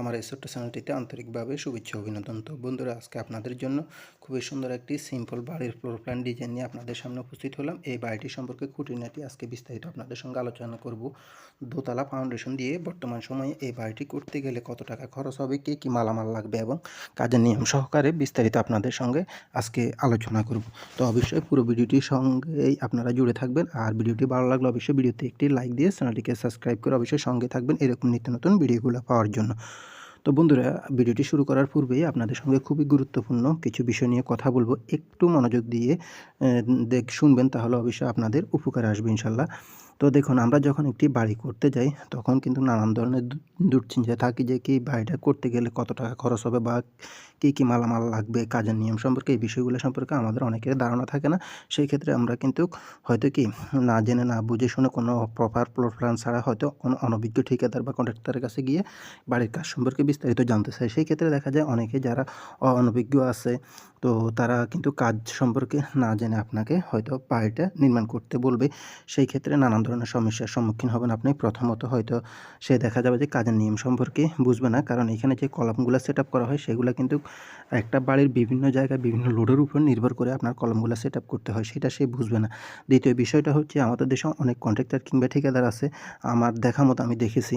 আমার এই ছোট্ট চ্যানেলটিতে আন্তরিকভাবে শুভেচ্ছা অভিনন্দন। তো বন্ধুরা, আজকে আপনাদের জন্য খুবই সুন্দর একটি সিম্পল বাড়ির ফ্লোর প্ল্যান ডিজাইন নিয়ে আপনাদের সামনে উপস্থিত হলাম। এই বাড়িটি সম্পর্কে খুঁটিনাটি আজকে বিস্তারিত আপনাদের সঙ্গে আলোচনা করব। দোতলা ফাউন্ডেশন দিয়ে বর্তমান সময়ে এই বাড়িটি করতে গেলে কত টাকা খরচ হবে, কে কী মালামাল লাগবে এবং কাজের নিয়ম সহকারে বিস্তারিত আপনাদের সঙ্গে আজকে আলোচনা করব। তো অবশ্যই পুরো ভিডিওটির সঙ্গেই আপনারা জুড়ে থাকবেন। আর ভিডিওটি ভালো লাগলে অবশ্যই ভিডিওতে একটি লাইক দিয়ে চ্যানেলটিকে সাবস্ক্রাইব করে অবশ্যই সঙ্গে থাকবেন এরকম নিত্য নতুন ভিডিওগুলো পাওয়ার জন্য। তো বন্ধুরা, ভিডিওটি শুরু করার পূর্বেই আপনাদের সঙ্গে খুবই গুরুত্বপূর্ণ কিছু বিষয় নিয়ে কথা বলব। একটু মনোযোগ দিয়ে দেখ, শুনবেন তাহলে অবশ্যই আপনাদের উপকার আসবে ইনশাল্লাহ তো দেখুন, আমরা যখন একটি বাড়ি করতে যাই, তখন কিন্তু নানান ধরনের দুশ্চিন্তা থাকি যে কি বাড়িটা করতে গেলে কত টাকা খরচ হবে বা কী কী মালামাল লাগবে, কাজের নিয়ম সম্পর্কে, এই বিষয়গুলো সম্পর্কে আমাদের অনেকের ধারণা থাকে না। সেই ক্ষেত্রে আমরা কিন্তু হয়তো কি না জেনে, না বুঝে শুনে কোনো প্রপার ফ্লোর প্ল্যান ছাড়া হয়তো কোনো অনভিজ্ঞ ঠিকাদার বা কন্ট্রাক্টরের কাছে গিয়ে বাড়ির কাজ সম্পর্কে বিস্তারিত জানতে চাই। সেই ক্ষেত্রে দেখা যায় অনেকে যারা অনভিজ্ঞ আছে, তো তারা কিন্তু কাজ সম্পর্কে না জেনে আপনাকে হয়তো বাড়িটা নির্মাণ করতে বলবে। সেই ক্ষেত্রে নানান ধরনের সমস্যার সম্মুখীন হবেন আপনি। প্রথমত হয়তো সে দেখা যাবে যে কাজের নিয়ম সম্পর্কে বুঝবে না, কারণ এখানে যে কলমগুলো সেট করা হয়, সেগুলো কিন্তু একটা বাড়ির বিভিন্ন জায়গায় বিভিন্ন লোডের উপর নির্ভর করে আপনার কলমগুলো সেট আপ করতে হয়, সেটা সে বুঝবে না। দ্বিতীয় বিষয়টা হচ্ছে, আমাদের দেশে অনেক কন্ট্রাক্টর কিংবা ঠিকাদার আছে। আমার দেখা মতো আমি দেখেছি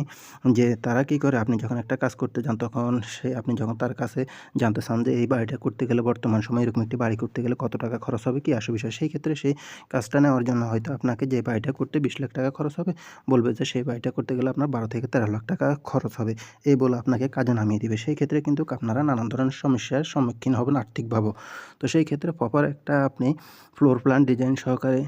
যে, তারা কী করে, আপনি যখন একটা কাজ করতে যান, তখন সে, আপনি যখন তার কাছে জানতে চান যে, এই বাড়িটা করতে গেলে বর্তমান সময়ে এরকম একটি বাড়ি করতে গেলে কত টাকা খরচ হবে, কি আসে বিষয়, সেই ক্ষেত্রে সেই কাজটা নেওয়ার জন্য হয়তো আপনাকে যে বাড়িটা করতে বিশ লাখ টাকা খরচ হবে, বলবে যে, সেই বাড়িটা করতে গেলে আপনার বারো থেকে তেরো লাখ টাকা খরচ হবে। এই বলে আপনাকে কাজে নামিয়ে দিবে। সেই ক্ষেত্রে কিন্তু আপনারা নানান ধরনের সমস্যার সম্মুখীন হবেন আর্থিকভাবেও। তো সেই ক্ষেত্রে প্রপার একটা আপনি ফ্লোর প্ল্যান ডিজাইন সহকারে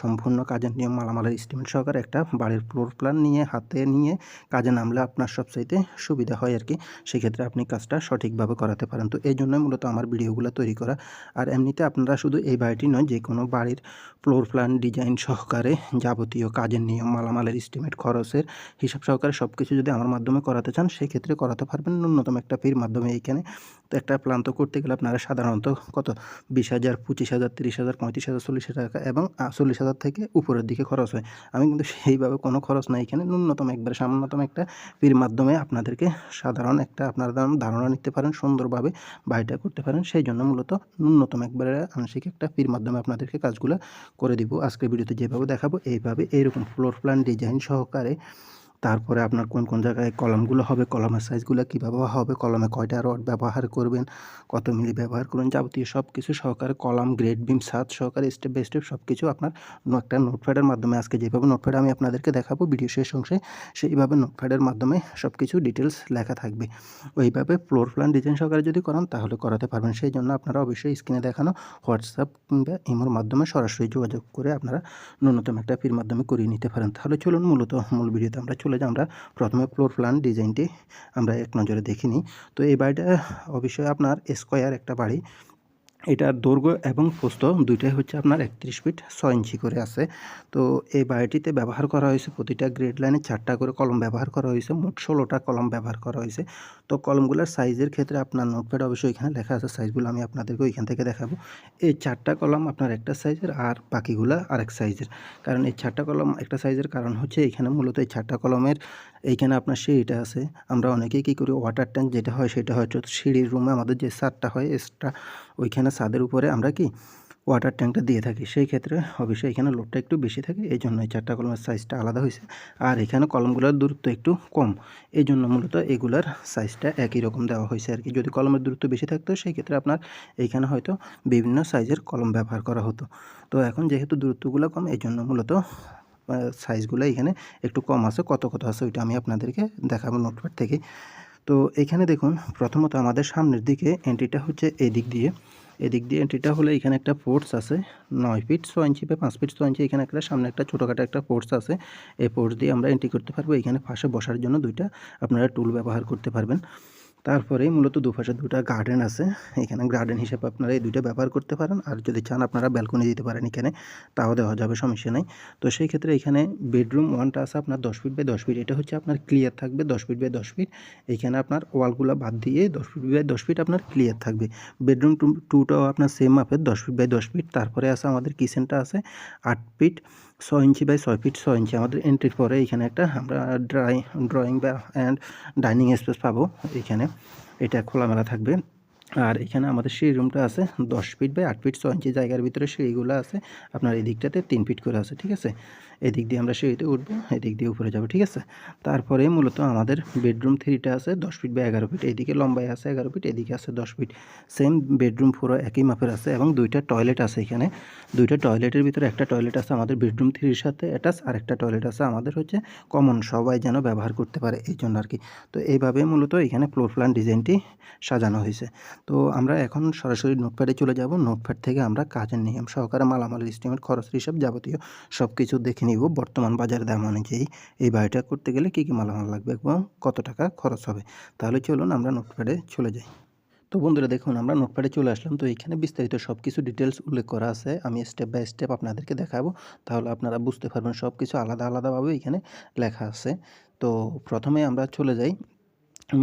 সম্পূর্ণ কাজের নিয়ম মালামালের এস্টিমেট সহকারে একটা বাড়ির ফ্লোর প্ল্যান নিয়ে, হাতে নিয়ে কাজে নামলে আপনার সবচাইতে সুবিধা হয় আর কি। সেক্ষেত্রে আপনি কাজটা সঠিকভাবে করাতে পারেন। তো এই জন্যই মূলত আমার ভিডিওগুলো তৈরি করা। আর এমনিতে আপনারা শুধু এই বাড়িটি নয়, যে কোনো বাড়ির ফ্লোর প্ল্যান ডিজাইন সহকারে যাবতীয় কাজের নিয়ম মালামালের এস্টিমেট খরচের হিসাব সহকারে সব কিছু যদি আমার মাধ্যমে করাতে চান সেক্ষেত্রে করাতে পারবেন ন্যূনতম একটা ফির মাধ্যমে এইখানে। একটা প্ল্যান তো করতে গেলে আপনারা সাধারণত কত? বিশ হাজার, পঁচিশ হাজার, তিরিশ হাজার, পঁয়ত্রিশ হাজার, চল্লিশ হাজার টাকা এবং চল্লিশ হাজার থেকে উপরের দিকে খরচ হয়। আমি কিন্তু সেইভাবে কোনো খরচ নাই এখানে। ন্যূনতম একবারে সামান্যতম একটা ফির মাধ্যমে আপনাদেরকে সাধারণ একটা আপনারা ধারণ- ধারণা নিতে পারেন, সুন্দরভাবে বাড়িটা করতে পারেন। সেই জন্য মূলত ন্যূনতম একবারে আংশিক একটা ফির মাধ্যমে আপনাদেরকে কাজগুলো করে দিব। আজকের ভিডিওতে যেভাবে দেখাবো, এইভাবে এইরকম ফ্লোর প্ল্যান ডিজাইন সহকারে তারপরে আপনার কোন কোন জায়গায় কলমগুলো হবে, কলমের সাইজগুলো কীভাবে হবে, কলমে কয়টা রড ব্যবহার করবেন, কত মিলি ব্যবহার করবেন, যাবতীয় সব কিছু সহকারে কলম, গ্রেড বিম, সাত সহকারে স্টেপ বাই স্টেপ সব কিছু আপনার একটা নোটপ্যাডের মাধ্যমে আজকে যেভাবে নোটপ্যাড আমি আপনাদেরকে দেখাবো, ভিডিও শেষ অংশে সেইভাবে নোটপ্যাডের মাধ্যমে সব কিছু ডিটেলস লেখা থাকবে। ওইভাবে ফ্লোর প্ল্যান ডিজাইন সহকারে যদি করান, তাহলে করাতে পারবেন। সেই জন্য আপনারা অবশ্যই স্ক্রিনে দেখানো হোয়াটসঅ্যাপ কিংবা ইমোর মাধ্যমে সরাসরি যোগাযোগ করে আপনারা ন্যূনতম একটা ফির মাধ্যমে করিয়ে নিতে পারেন। তাহলে চলুন মূলত মূল ভিডিওতে আমরা চলে যাই আমরা। প্রথমে ফ্লোর প্ল্যান ডিজাইনটি আমরা এক নজরে দেখিনি। তো এই বাড়িটা অবশ্যই আপনার স্কোয়ার একটা বাড়ি। এটার দৈর্ঘ্য এবং প্রস্থ দুইটাই হচ্ছে আপনার একত্রিশ ফিট ছয় ইঞ্চি করে আছে। তো এই বাড়িটিতে ব্যবহার করা হয়েছে প্রতিটা গ্রেড লাইনে চারটা করে কলম ব্যবহার করা হয়েছে, মোট ষোলোটা কলম ব্যবহার করা হয়েছে। তো কলমগুলোর সাইজের ক্ষেত্রে আপনার নোটপ্যাড অবশ্যই এখানে লেখা আছে, সাইজগুলো আমি আপনাদেরকে ওইখান থেকে দেখাবো। এই চারটা কলম আপনার একটা সাইজের আর বাকিগুলো আরেক সাইজের। কারণ এই চারটা কলম একটা সাইজের কারণ হচ্ছে এখানে মূলত এই চারটা কলমের এইখানে আপনার সিঁড়িটা আছে। আমরা অনেকেই কী করি ওয়াটার ট্যাঙ্ক যেটা হয় সেটা হয়তো সিঁড়ির রুমে আমাদের যে ছাদটা হয় এক্সট্রা ওইখানে ছাদের উপরে আমরা কি ওয়াটার ট্যাঙ্কটা দিয়ে থাকি। সেই ক্ষেত্রে অবশ্যই এখানে লোডটা একটু বেশি থাকে, এই জন্য এই চারটা কলমের সাইজটা আলাদা হয়েছে। আর এখানে কলমগুলোর দূরত্ব একটু কম, এই জন্য মূলত এগুলার সাইজটা একই রকম দেওয়া হয়েছে আর কি। যদি কলমের দূরত্ব বেশি থাকতো, সেই ক্ষেত্রে আপনার এইখানে হয়তো বিভিন্ন সাইজের কলম ব্যবহার করা হতো। তো এখন যেহেতু দূরত্বগুলো কম, এই জন্য মূলত সাইজগুলো এখানে একটু কম আছে, কত কত আছে ওইটা আমি আপনাদেরকে দেখাবো নোটপ্যাড থেকে। তো এখানে দেখুন, প্রথমত আমাদের সামনের দিকে এন্ট্রিটা হচ্ছে এদিক দিয়ে। এদিক দিয়ে এন্ট্রিটা হলে এখানে একটা পোর্টস আছে, নয় ফিট ছ ইঞ্চি বা পাঁচ ফিট ছ ইঞ্চি এখানে একটা সামনে একটা ছোটোখাটো একটা পোর্টস আছে। এই পোর্টস দিয়ে আমরা এন্ট্রি করতে পারব, এখানে পাশে বসার জন্য দুইটা আপনারা টুল ব্যবহার করতে পারবেন। তারপরেই মূলত দুপাশে দুটা গার্ডেন আছে। এখানে গার্ডেন হিসেবে আপনারা এই দুইটা ব্যবহার করতে পারেন। আর যদি চান আপনারা ব্যালকনি দিতে পারেন এখানে, তাও দেওয়া যাবে, সমস্যা নেই। তো সেই ক্ষেত্রে এখানে বেডরুম ওয়ানটা আছে আপনার দশ ফিট বাই দশ ফিট এটা হচ্ছে আপনার ক্লিয়ার থাকবে দশ ফিট বাই দশ ফিট এখানে আপনার ওয়ালগুলো বাদ দিয়ে দশ ফিট বাই দশ ফিট আপনার ক্লিয়ার থাকবে। বেডরুম টুটাও আপনার সেম মাপের দশ ফিট বাই দশ ফিট তারপরে আছে আমাদের কিচেনটা আছে আট ফিট ছয় ইঞ্চি বাই ছয় ফিট ছয় ইঞ্চি। আমাদের এন্ট্রির পরে এখানে একটা আমরা ড্রাই ড্রয়িং বা অ্যান্ড ডাইনিং স্পেস পাবো এখানে। এটা খোলামেলা থাকবে। আর এখানে আমাদের সিঁড়ি রুমটা আছে, দশ ফিট বাই আট ফিট ছয় ইঞ্চি জায়গার ভিতরে সিঁড়িগুলো আছে। আপনার এই দিকটাতে তিন ফিট করে আছে, ঠিক আছে? এদিক দিয়ে আমরা সিঁড়িতে উঠবো, এদিক দিয়ে উপরে যাব, ঠিক আছে? তারপরে মূলত আমাদের বেডরুম থ্রিটা আছে, দশ ফিট বা এগারো ফিট এদিকে লম্বায় আছে এগারো ফিট এদিকে আছে দশ ফিট সেম বেডরুম পুরো একই মাপের আছে এবং দুইটা টয়লেট আছে এখানে। দুইটা টয়লেটের ভিতরে একটা টয়লেট আছে আমাদের বেডরুম থ্রির সাথে অ্যাটাচ আর একটা টয়লেট আছে আমাদের হচ্ছে কমন সবাই যেন ব্যবহার করতে পারে, এই জন্য আর কি। তো এইভাবে মূলত এখানে ফ্লোর প্ল্যান ডিজাইনটি সাজানো হয়েছে। তো আমরা এখন সরাসরি নোটপ্যাডে চলে যাব। নোটপ্যাড থেকে আমরা কাজের নিয়ম সহকারে মালামাল এস্টিমেট খরচ, হিসাব যাবতীয় সব কিছু দেখে নিব বর্তমান বাজার দাম অনুযায়ী। এই বাড়িটা করতে গেলে কী কী মালামাল লাগবে এবং কত টাকা খরচ হবে? তাহলে চলুন আমরা নোটপ্যাডে চলে যাই। তো বন্ধুরা, দেখুন, আমরা নোটপ্যাডে চলে আসলাম। তো এখানে বিস্তারিত সব কিছু ডিটেলস উল্লেখ করা আছে। আমি স্টেপ বাই স্টেপ আপনাদেরকে দেখাবো। তাহলে আপনারা বুঝতে পারবেন সব কিছু আলাদা আলাদাভাবে এখানে লেখা আছে। তো প্রথমে আমরা চলে যাই।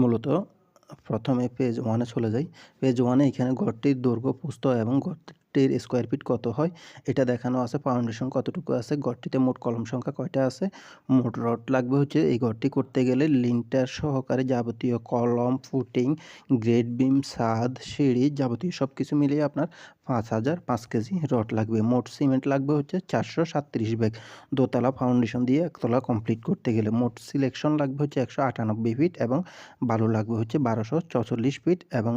মূলত প্রথমে পেজ ওয়ানে চলে যাই। পেজ ওয়ানে এখানে ঘরটির দৈর্ঘ্য পুস্ত এবং ঘরটির স্কোয়ার ফিট কত হয়? এটা দেখানো আছে ফাউন্ডেশন কতটুকু আছে ঘরটিতে মোট কলম সংখ্যা কয়টা আছে? মোট রড লাগবে হচ্ছে এই ঘরটি করতে গেলে লিন্টার সহকারে যাবতীয় কলম, ফুটিং, গ্রেড বিম, ছাদ, সিঁড়ি যাবতীয় সব কিছু মিলিয়ে আপনার পাঁচ হাজার পাঁচ কেজি রড লাগবে। মোট সিমেন্ট লাগবে হচ্ছে চারশো সাতত্রিশ ব্যাগ। দোতলা ফাউন্ডেশন দিয়ে একতলা কমপ্লিট করতে গেলে মোট সিলেকশন লাগবে হচ্ছে একশো আটানব্বই ফিট এবং বালু লাগবে হচ্ছে বারোশো চৌচল্লিশ ফিট এবং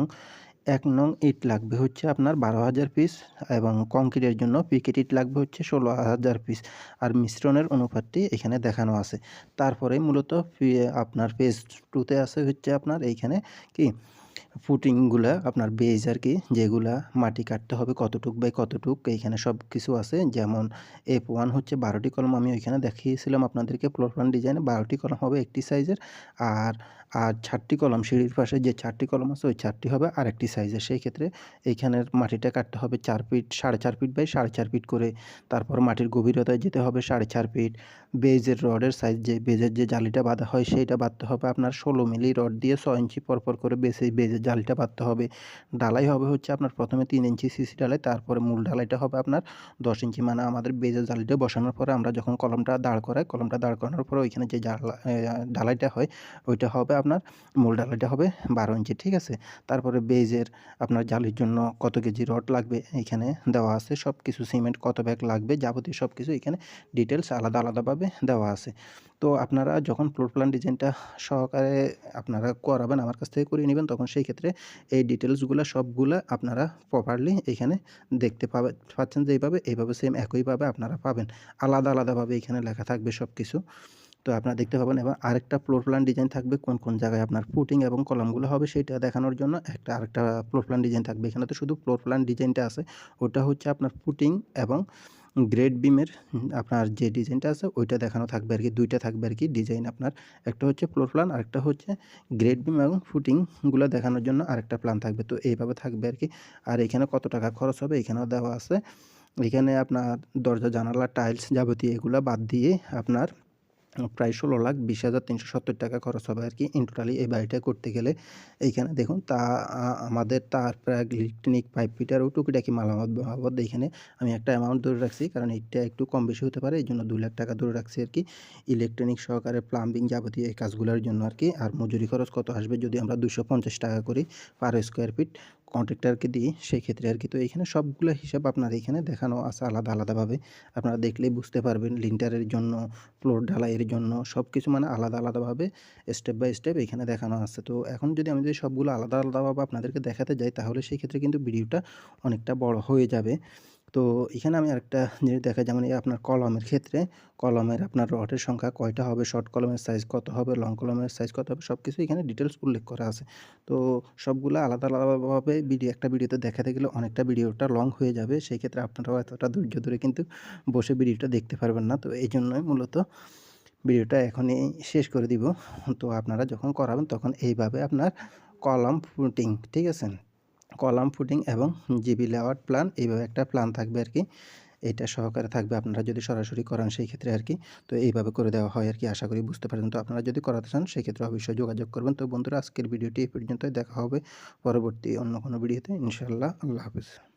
এক নং ইট লাগবে হচ্ছে আপনার বারো হাজার পিস এবং কংক্রিটের জন্য পিকেট ইট লাগবে হচ্ছে ষোলো হাজার পিস আর মিশ্রণের অনুপাতটি এখানে দেখানো আছে। তারপরে মূলত আপনার পেজ টুতে আছে হচ্ছে আপনার এইখানে কি? ফুটিংগুলা আপনার বেজ আর কি, যেগুলা মাটি কাটতে হবে কতটুক বাই কতটুক, এইখানে সব কিছু আছে। যেমন এফ ওয়ান হচ্ছে বারোটি কলম, আমি ওইখানে দেখিয়েছিলাম আপনাদেরকে ফ্লোর প্ল্যান ডিজাইনে বারোটি কলম হবে একটি সাইজের আর আর চারটি কলম সিঁড়ির পাশে যে চারটি কলম আছে, ওই চারটি হবে আর একটি সাইজের সেই ক্ষেত্রে এইখানের মাটিটা কাটতে হবে চার ফিট সাড়ে চার ফিট বাই সাড়ে চার ফিট করে। তারপর মাটির গভীরতায় যেতে হবে সাড়ে চার ফিট বেজের রডের সাইজ যে, বেজের যে জালিটা বাঁধা হয়, সেইটা বাঁধতে হবে আপনার ষোলো মিলি রড দিয়ে ছ ইঞ্চি পরপর করে বেসে বেজের জালিটা বাঁধতে হবে। ডালাই হবে হচ্ছে আপনার প্রথমে তিন ইঞ্চি সিসি ডালাই, তারপরে মূল ডালাইটা হবে আপনার দশ ইঞ্চি। মানে আমাদের বেজের জালিটা বসানোর পরে আমরা যখন কলমটা দাঁড় করাই, কলমটা দাঁড় করানোর পরে ওইখানে যে ডালাইটা হয়, ওইটা হবে আপনার মূল ডালাইটা হবে বারো ইঞ্চি, ঠিক আছে? তারপরে বেজের আপনার জালির জন্য কত কেজি রড লাগবে এখানে দেওয়া আছে। সব কিছু সিমেন্ট কত ব্যাগ লাগবে যাবতীয় সব কিছু এখানে ডিটেলস আলাদা আলাদাভাবে দেওয়া আছে। তো আপনারা যখন ফ্লোর প্ল্যান ডিজাইনটা সহকারে আপনারা করাবেন, আমার কাছ থেকে করিয়ে নেবেন, তখন সেই ক্ষেত্রে এই ডিটেলসগুলো সবগুলো আপনারা প্রপারলি এখানে দেখতে পাবে, পাচ্ছেন যে এইভাবে এইভাবে সেম একইভাবে আপনারা পাবেন। আলাদা আলাদাভাবে এখানে লেখা থাকবে সব কিছু তো আপনারা দেখতে পাবেন। এবং আরেকটা ফ্লোর প্ল্যান ডিজাইন থাকবে কোন কোন জায়গায় আপনার ফুটিং এবং কলামগুলো হবে সেটা দেখানোর জন্য একটা, আরেকটা ফ্লোর প্ল্যান ডিজাইন থাকবে। এখানে তো শুধু ফ্লোর প্ল্যান ডিজাইনটা আছে। ওটা হচ্ছে আপনার ফুটিং এবং গ্রেড বিমের আপনার যে ডিজাইনটা আছে ওইটা দেখানো থাকবে আর কি দুইটা থাকবে আর কি ডিজাইন আপনার। একটা হচ্ছে ফ্লোর প্ল্যান আরেকটা হচ্ছে গ্রেড বিম এবং ফুটিংগুলো দেখানোর জন্য আরেকটা প্ল্যান থাকবে। তো এইভাবে থাকবে আর কি আর এখানে কত টাকা খরচ হবে এখানেও দেওয়া আছে। এখানে আপনার দরজা, জানালা টাইলস যাবতীয় এগুলো বাদ দিয়ে আপনার প্রায় ষোলো লাখ বিশ হাজার তিনশো সত্তর টাকা খরচ হবে আর কি ইন টোটালি এই বাড়িটা করতে গেলে। এইখানে দেখুন, তা আমাদের তার প্রায় ইলেকট্রনিক পাইপ ফিটার ও টুকিটাকি মালামত বাবদ এইখানে আমি একটা অ্যামাউন্ট ধরে রাখছি, কারণ এইটা একটু কম বেশি হতে পারে এই জন্য দুই লাখ টাকা ধরে রাখছি আর কি। ইলেকট্রনিক সহকারে প্লাম্বিং যাবতীয় এই কাজগুলোর জন্য আর কি, আর মজুরি খরচ কত আসবে যদি আমরা দুশো পঞ্চাশ টাকা করি পার স্কোয়ার ফিট কন্ট্রাক্টরকে দিই সেই ক্ষেত্রে আর কি। তো এখানে সবগুলো হিসাব আপনার এখানে দেখানো আছে আলাদা আলাদাভাবে। আপনারা দেখলেই বুঝতে পারবেন লিন্টারের জন্য, ফ্লোর ঢালাইয়ের জন্য সব কিছু মানে আলাদা আলাদাভাবে স্টেপ বাই স্টেপ এখানে দেখানো আছে। তো এখন যদি আমি যদি সবগুলো আলাদা আলাদাভাবে আপনাদেরকে দেখাতে যাই, তাহলে সেই ক্ষেত্রে কিন্তু ভিডিওটা অনেকটা বড় হয়ে যাবে। তো এখানে আমি আরেকটা জিনিস দেখা যেমন আপনার কলমের ক্ষেত্রে, কলমের আপনার রডের সংখ্যা কয়টা হবে শর্ট কলমের সাইজ কত হবে লং কলমের সাইজ কত হবে সব কিছু এখানে ডিটেলস উল্লেখ করা আছে। তো সবগুলো আলাদা আলাদাভাবে ভিডিও একটা ভিডিওতে দেখাতে গেলে অনেকটা ভিডিওটা লং হয়ে যাবে, সেই ক্ষেত্রে আপনারাও এতটা ধৈর্য ধরে কিন্তু বসে ভিডিওটা দেখতে পারবেন না। তো এই জন্যই মূলত ভিডিওটা এখনই শেষ করে দিব। তো আপনারা যখন করাবেন তখন এইভাবে আপনার কলম ফুটিং ঠিক আছে? কলাম ফুডিং এবং জিবি লেওয়ার প্ল্যান এইভাবে একটা প্ল্যান থাকবে আর কি। এটা সহকারে থাকবে আপনারা যদি সরাসরি করান সেই ক্ষেত্রে আর কি। তো এইভাবে করে দেওয়া হয় আর কি, আশা করি বুঝতে পারেন তো আপনারা যদি করাতে চান সেই ক্ষেত্রে অবশ্যই যোগাযোগ করবেন। তো বন্ধুরা, আজকের ভিডিওটি এই পর্যন্তই। দেখা হবে পরবর্তী অন্য কোনো ভিডিওতে। ইনশাল্লাহ আল্লাহ হাফিজ।